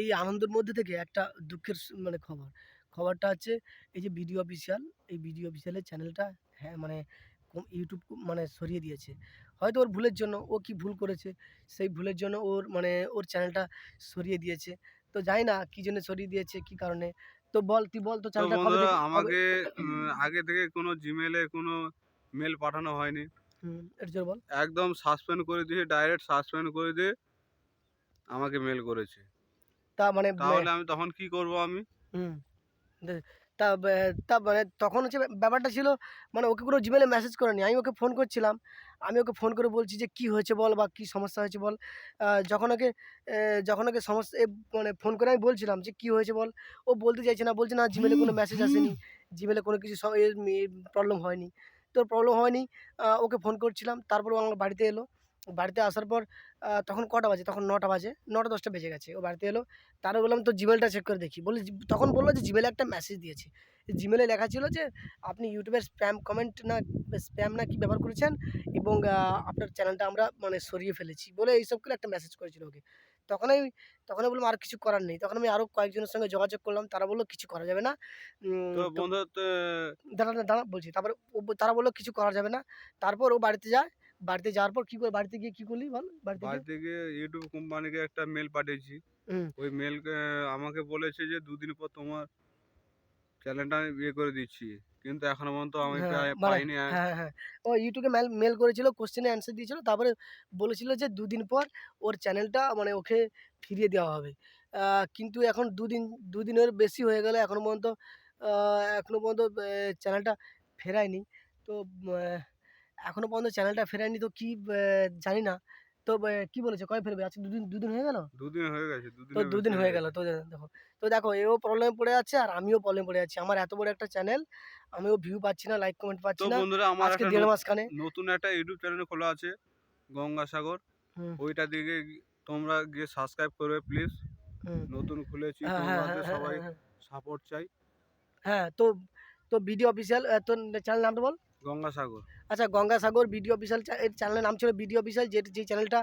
এই আনন্দের মধ্যে থেকে একটা দুঃখের মানে খবর। খবরটা হচ্ছে এই যে বিডিও অফিসিয়াল এই বিডিও অফিসিয়ালের চ্যানেলটা হ্যাঁ মানে ইউটিউব মানে সরিয়ে দিয়েছে। হয়তো ওর ভুলের জন্য ও কি ভুল করেছে সেই ভুলের জন্য ওর মানে ওর চ্যানেলটা সরিয়ে দিয়েছে। তো জানি না কি জন্য সরিয়ে দিয়েছে কি কারণে। তো বল তুই বল তো চ্যানেলটা আমাকে আগে থেকে কোনো জিমেলে কোনো মেল পাঠানো হয়নি। বল। একদম সাসপেন্ড করে দিয়ে ডাইরেক্ট সাসপেন্ড করে দিয়ে আমাকে মেল করেছে। তা মানে তাহলে আমি তখন কি করব আমি? হুম তা তা মানে তখন হচ্ছে ব্যাপারটা ছিল মানে ওকে কোনো জিমেলে মেসেজ করেনি। আমি ওকে ফোন করছিলাম। আমি ওকে ফোন করে বলছি যে কি হয়েছে বল বা কি সমস্যা হয়েছে বল? যখন ওকে যখন ওকে সমস্যা মানে ফোন করে আমি বলছিলাম যে কি হয়েছে বল? ও বলতে চাইছে না বলছে না জিমেলে কোনো মেসেজ আসেনি। জিমেলে কোনো কিছু প্রবলেম হয়নি। তোর প্রবলেম হয়নি ওকে ফোন করছিলাম। তারপর ও আমার বাড়িতে এলো। বাড়িতে আসার পর তখন কটা বাজে? তখন নটা বাজে। নটা দশটা বেজে গেছে। ও বাড়িতে এলো। তারপর বললাম তো জিমেলটা চেক করে দেখি। বলে তখন বলল যে জিমেলে একটা মেসেজ দিয়েছে। জিমেলে লেখা ছিল যে আপনি ইউটিউবের স্প্যাম কমেন্ট না স্প্যাম না কি ব্যবহার করেছেন? এবং আপনার চ্যানেলটা আমরা মানে সরিয়ে ফেলেছি। বলে এইসব করে একটা মেসেজ করেছিল ওকে। তখন আমি তখন বললাম আর কিছু করার নেই। তখন আমি আরও কয়েকজনের সঙ্গে যোগাযোগ করলাম। তারা বলল কিছু করা যাবে না। দাঁড়া দাঁড়া বলছি। তারপর ও তারা বলল কিছু করা যাবে না। তারপর ও বাড়িতে যায়। বাড়িতে যাওয়ার পর কী করে বাড়িতে গিয়ে কী করলি বল বাড়িতে বাড়িতে গিয়ে ইউটিউব কোম্পানিকে একটা মেল পাঠিয়েছি। ওই মেল আমাকে বলেছে যে দুদিন পর তোমার চ্যানেলটা আমি ইয়ে করে দিচ্ছি। কিন্তু এখনও পর্যন্ত আমি হ্যাঁ, মানে- পাইনি হ্যাঁ হ্যাঁ হ্যাঁ। ও ইউটিউবে মেল মেল করেছিল কোশ্চেনে অ্যান্সার দিয়েছিল তারপরে বলেছিল যে দুদিন পর ওর চ্যানেলটা মানে ওকে ফিরিয়ে দেওয়া হবে। কিন্তু এখন দুদিন দুদিনের বেশি হয়ে গেলে এখনও পর্যন্ত আহ, এখনও পর্যন্ত চ্যানেলটা ফেরায়নি। তো এখনও পর্যন্ত চ্যানেলটা ফেরায়নি তো কি জানি না তো কি বলেছে? কয় ফেরবে? আজকে দুদিন দুদিন হয়ে গেল? দুদিন হয়ে গেছে দুদিন তো দুদিন হয়ে গেল। তো দেখো তো দেখো এও প্রবলেমে পড়ে আছে আর আমিও প্রবলেম পড়ে আছি আমার এত বড় একটা চ্যানেল আমিও ভিউ পাচ্ছি না লাইক কমেন্ট পাচ্ছি না। বন্ধুরা আমার আজকে দেড় ন- মাস খানে নতুন একটা ইউটিউব চ্যানেল খোলা আছে গঙ্গাসাগর। ওইটা দিকে তোমরা গিয়ে সাবস্ক্রাইব করবে প্লিজ নতুন খুলেছি হ্যাঁ হ্যাঁ তোমাদের হ্যাঁ সবাই সাপোর্ট চাই। হ্যাঁ তো তো বিডি অফিসিয়াল তোর চ্যানেল নামটা বল। গঙ্গাসাগর। আচ্ছা গঙ্গাসাগর বিডিও বিশাল এর চ্যানেলের নাম ছিল বিডিও বিশাল যে যে চ্যানেলটা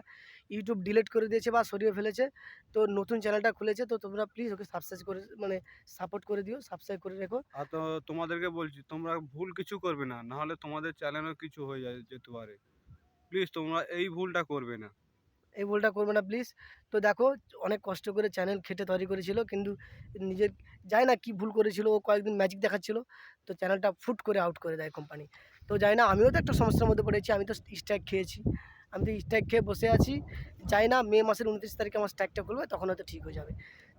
ইউটিউব ডিলিট করে দিয়েছে বা সরিয়ে ফেলেছে। তো নতুন চ্যানেলটা খুলেছে তো তোমরা প্লিজ ওকে সাবস্ক্রাইব করে মানে সাপোর্ট করে দিও সাবস্ক্রাইব করে রেখো। আর তো তোমাদেরকে বলছি তোমরা ভুল কিছু করবে না নাহলে তোমাদের চ্যানেলও কিছু হয়ে যায় যেতে পারে। প্লিজ তোমরা এই ভুলটা করবে না। এই ভুলটা করবে না প্লিজ তো দেখো, অনেক কষ্ট করে চ্যানেল খেটে তৈরি করেছিল, কিন্তু নিজের, জানি না কি ভুল করেছিল, ও কয়েকদিন ম্যাজিক দেখাচ্ছিল, তো চ্যানেলটা ফুট করে আউট করে দেয় কোম্পানি তো যাই না, আমিও তো একটা সমস্যার মধ্যে পড়েছি, আমি তো স্ট্রাইক খেয়েছি। আমি তো স্ট্রাইক খেয়ে বসে আছি যাই না মে মাসের উনত্রিশ তারিখে আমার স্ট্রাইকটা খুলবে, তখন হয়তো ঠিক হয়ে যাবে।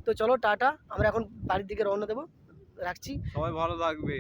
তো চলো, টাটা, আমরা এখন বাড়ির দিকে রওনা দেবো, রাখছি। সবাই ভালো থাকবে।